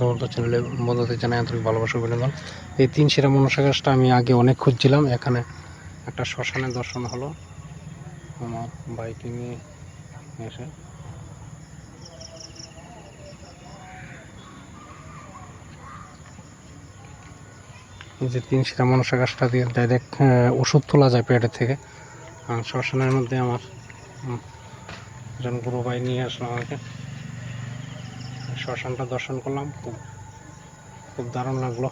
বন্ধু চ্যানেলে বন্ধুদের জানাই আন্তরিক ভালোবাসা অভিনন্দন। এই তিন শিরা মনসা আমি আগে অনেক খুঁজছিলাম, এখানে একটা শ্মশানের দর্শন হলো। আমার বাইকে নিয়ে এসে। যে তিন শিরা মনসা দিয়ে ডাইরেক্ট ওষুধ তোলা যায় পেটের থেকে। শ্মশানের মধ্যে আমার একজন গুরু ভাই নিয়ে আসলো আমাকে। শ্মশানটা দর্শন করলাম খুব খুব দারুণ লাগল।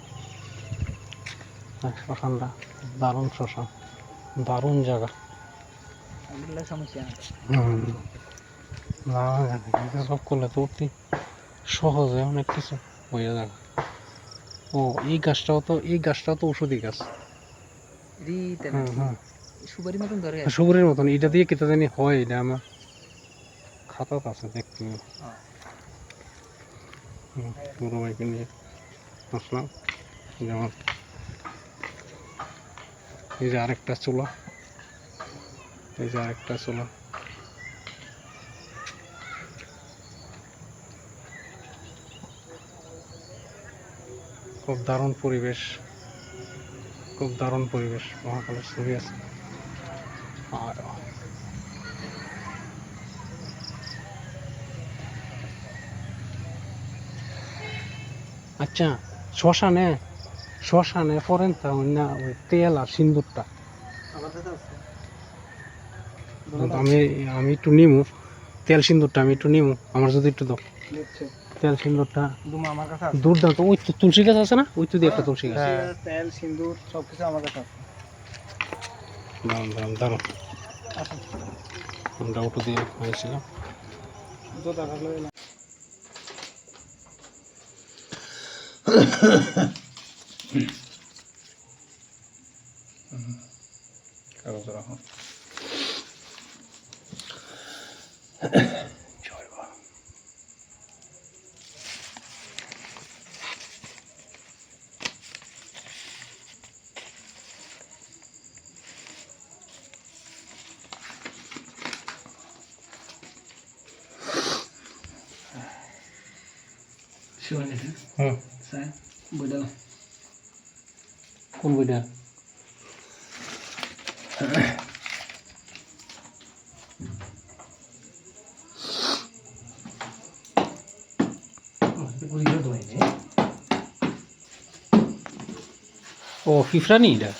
হ্যাঁ, শ্মশানটা দারুণ শ্মশান দারুণ জায়গা। সব করলে তো অতি সহজে অনেক কিছু। হয়ে যাবে ও এই গাছটাও তো এই গাছটাও তো ওষুধি গাছ। রিতে হুম হুম। সুপারি মতন ধরে সুপুরের মতন এটা দিয়ে কেটে জানি হয় এটা আমার খাতাত আছে দেখতে। বড় ভাইকে নিয়ে আসলাম যেমন এই যে আরেকটা চুলা। এই যে আরেকটা চুলা। খুব দারুণ পরিবেশ। খুব দারুণ পরিবেশ। মহাকালের ছবি আছে। আর আচ্ছা শ্মশানে শ্মশানে পরেন তা না ওই তেল আর সিন্দুরটা। আমি আমি একটু নিমু তেল সিন্দুরটা আমি একটু নিমু আমার যদি একটু দাও। তেল সিন্দুরটা দুমা দুর্দান্ত ওই তো তুলসী গাছ আছে না? ওই তো দিয়ে একটা তুলসী গাছ। গাছ, তেল সিন্দুর সব কিছু আমার কাছে আছে। দারুণ আসুন। আমরা ওটু দিয়ে হয়েছিলাম জোতা ভালো কাগজ রাখো জয় বাবা শিবানী হুম স্যার বুঝলাম কোন বইটা ও ফিফরানি এটা